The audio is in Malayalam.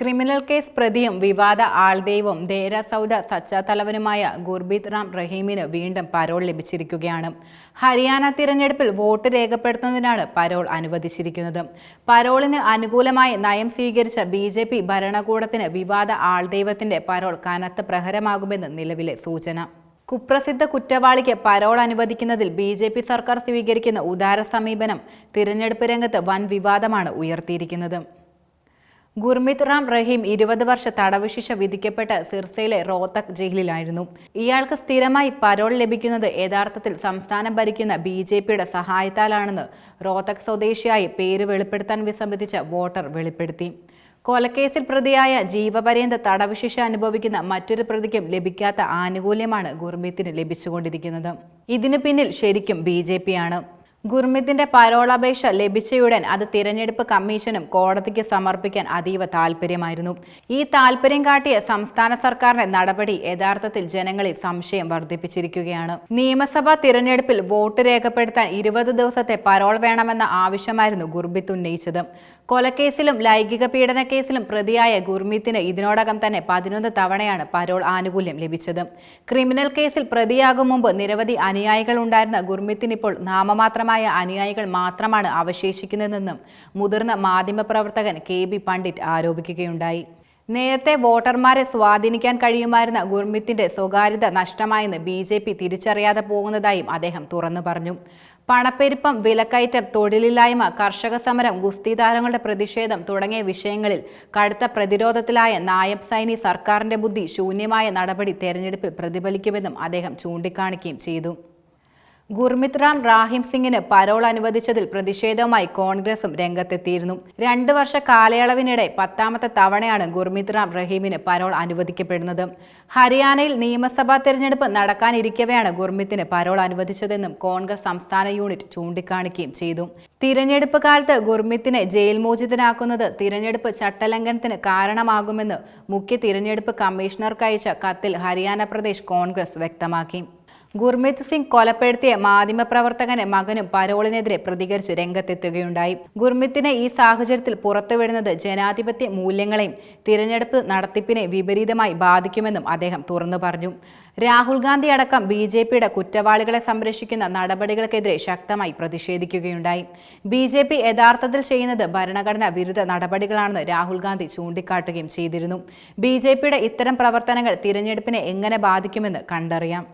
ക്രിമിനൽ കേസ് പ്രതിയും വിവാദ ആൾദൈവം ദേര സൗദ സച്ചാതലവനുമായ ഗുർബീത് റാം റഹീമിന് വീണ്ടും പരോൾ ലഭിച്ചിരിക്കുകയാണ്. ഹരിയാന തിരഞ്ഞെടുപ്പിൽ വോട്ട് രേഖപ്പെടുത്തുന്നതിനാണ് പരോൾ അനുവദിച്ചിരിക്കുന്നത്. പരോളിന് അനുകൂലമായി നയം സ്വീകരിച്ച ബി ജെ പി ഭരണകൂടത്തിന് വിവാദ ആൾദൈവത്തിന്റെ പരോൾ കനത്ത പ്രഹരമാകുമെന്ന് നിലവിലെ സൂചന. കുപ്രസിദ്ധ കുറ്റവാളിക്ക് പരോൾ അനുവദിക്കുന്നതിൽ ബി ജെ പി സർക്കാർ സ്വീകരിക്കുന്ന ഉദാര സമീപനം തിരഞ്ഞെടുപ്പ് രംഗത്ത് വൻ വിവാദമാണ് ഉയർത്തിയിരിക്കുന്നത്. ഗുർമിത് റാം റഹീം ഇരുപത് വർഷ തടവ് ശിക്ഷ വിധിക്കപ്പെട്ട് സിർസയിലെ റോത്തക് ജയിലിലായിരുന്നു. ഇയാൾക്ക് സ്ഥിരമായി പരോൾ ലഭിക്കുന്നത് യഥാർത്ഥത്തിൽ സംസ്ഥാനം ഭരിക്കുന്ന ബി ജെ പിയുടെ സഹായത്താലാണെന്ന് റോത്തക് സ്വദേശിയായി പേര് വെളിപ്പെടുത്താൻ വിസമ്മതിച്ച വോട്ടർ വെളിപ്പെടുത്തി. കൊലക്കേസിൽ പ്രതിയായ ജീവപര്യന്ത തടവ് ശിക്ഷ അനുഭവിക്കുന്ന മറ്റൊരു പ്രതിക്കും ലഭിക്കാത്ത ആനുകൂല്യമാണ് ഗുർമിത്തിന് ലഭിച്ചുകൊണ്ടിരിക്കുന്നത്. ഇതിനു പിന്നിൽ ശരിക്കും ബി ആണ്. ഗുർമിത്തിന്റെ പരോളപേക്ഷ ലഭിച്ചയുടൻ അത് തിരഞ്ഞെടുപ്പ് കമ്മീഷനും കോടതിക്ക് സമർപ്പിക്കാൻ അതീവ താൽപര്യമായിരുന്നു. ഈ താൽപര്യം കാട്ടിയ സംസ്ഥാന സർക്കാരിന്റെ നടപടി യഥാർത്ഥത്തിൽ ജനങ്ങളിൽ സംശയം വർദ്ധിപ്പിച്ചിരിക്കുകയാണ്. നിയമസഭാ തിരഞ്ഞെടുപ്പിൽ വോട്ട് രേഖപ്പെടുത്താൻ ഇരുപത് ദിവസത്തെ പരോൾ വേണമെന്ന ആവശ്യമായിരുന്നു ഗുർബിത്ത് ഉന്നയിച്ചത്. കൊലക്കേസിലും ലൈംഗിക പീഡന കേസിലും പ്രതിയായ ഗുർമീത്തിന് ഇതിനോടകം തന്നെ പതിനൊന്ന് തവണയാണ് പരോൾ ആനുകൂല്യം ലഭിച്ചത്. ക്രിമിനൽ കേസിൽ പ്രതിയാകും മുമ്പ് നിരവധി അനുയായികൾ ഉണ്ടായിരുന്ന ഗുർമീത്തിന് ഇപ്പോൾ നാമമാത്രമായ അനുയായികൾ മാത്രമാണ് അവശേഷിക്കുന്നതെന്നും മുതിർന്ന മാധ്യമപ്രവർത്തകൻ കെ ബി പണ്ഡിറ്റ് ആരോപിക്കുകയുണ്ടായി. നേരത്തെ വോട്ടർമാരെ സ്വാധീനിക്കാൻ കഴിയുമായിരുന്ന ഗുർമിത്തിന്റെ സ്വകാര്യത നഷ്ടമായെന്ന് ബി ജെ പി തിരിച്ചറിയാതെ പോകുന്നതായും അദ്ദേഹം തുറന്നു പറഞ്ഞു. പണപ്പെരുപ്പം വിലക്കയറ്റം തൊഴിലില്ലായ്മ കർഷക സമരം ഗുസ്തി താരങ്ങളുടെ പ്രതിഷേധം തുടങ്ങിയ വിഷയങ്ങളിൽ കടുത്ത പ്രതിരോധത്തിലായ നായബ് സൈനി സർക്കാരിന്റെ ബുദ്ധി ശൂന്യമായ നടപടി തെരഞ്ഞെടുപ്പിൽ പ്രതിഫലിക്കുമെന്നും അദ്ദേഹം ചൂണ്ടിക്കാണിക്കുകയും ചെയ്തു. ഗുർമിത് റാം റാഹിം സിംഗിന് പരോൾ അനുവദിച്ചതിൽ പ്രതിഷേധവുമായി കോൺഗ്രസും രംഗത്തെത്തിയിരുന്നു. രണ്ട് വർഷ കാലയളവിനിടെ പത്താമത്തെ തവണയാണ് ഗുർമിത് റാം റഹീമിന് പരോൾ അനുവദിക്കപ്പെടുന്നത്. ഹരിയാനയിൽ നിയമസഭാ തെരഞ്ഞെടുപ്പ് നടക്കാനിരിക്കവെയാണ് ഗുർമിത്തിന് പരോൾ അനുവദിച്ചതെന്നും കോൺഗ്രസ് സംസ്ഥാന യൂണിറ്റ് ചൂണ്ടിക്കാണിക്കുകയും ചെയ്തു. തിരഞ്ഞെടുപ്പ് കാലത്ത് ഗുർമിത്തിനെ ജയിൽ മോചിതനാക്കുന്നത് തിരഞ്ഞെടുപ്പ് ചട്ടലംഘനത്തിന് കാരണമാകുമെന്ന് മുഖ്യ തിരഞ്ഞെടുപ്പ് കമ്മീഷണർക്കയച്ച കത്തിൽ ഹരിയാന പ്രദേശ് കോൺഗ്രസ് വ്യക്തമാക്കി. ഗുർമിത് സിംഗ് കൊലപ്പെടുത്തിയ മാധ്യമപ്രവർത്തകന് മകനും പരോളിനെതിരെ പ്രതികരിച്ച് രംഗത്തെത്തുകയുണ്ടായി. ഗുർമിത്തിനെ ഈ സാഹചര്യത്തിൽ പുറത്തുവിടുന്നത് ജനാധിപത്യ മൂല്യങ്ങളെയും തിരഞ്ഞെടുപ്പ് നടത്തിപ്പിനെ വിപരീതമായി ബാധിക്കുമെന്നും അദ്ദേഹം തുറന്നു പറഞ്ഞു. രാഹുൽ ഗാന്ധി അടക്കം ബി ജെ പിയുടെ കുറ്റവാളികളെ സംരക്ഷിക്കുന്ന നടപടികൾക്കെതിരെ ശക്തമായി പ്രതിഷേധിക്കുകയുണ്ടായി. ബി ജെ പി യഥാർത്ഥത്തിൽ ചെയ്യുന്നത് ഭരണഘടനാ വിരുദ്ധ നടപടികളാണെന്ന് രാഹുൽ ഗാന്ധി ചൂണ്ടിക്കാട്ടുകയും ചെയ്തിരുന്നു. ബി ജെ പിയുടെ ഇത്തരം പ്രവർത്തനങ്ങൾ തിരഞ്ഞെടുപ്പിനെ എങ്ങനെ ബാധിക്കുമെന്ന് കണ്ടറിയാം.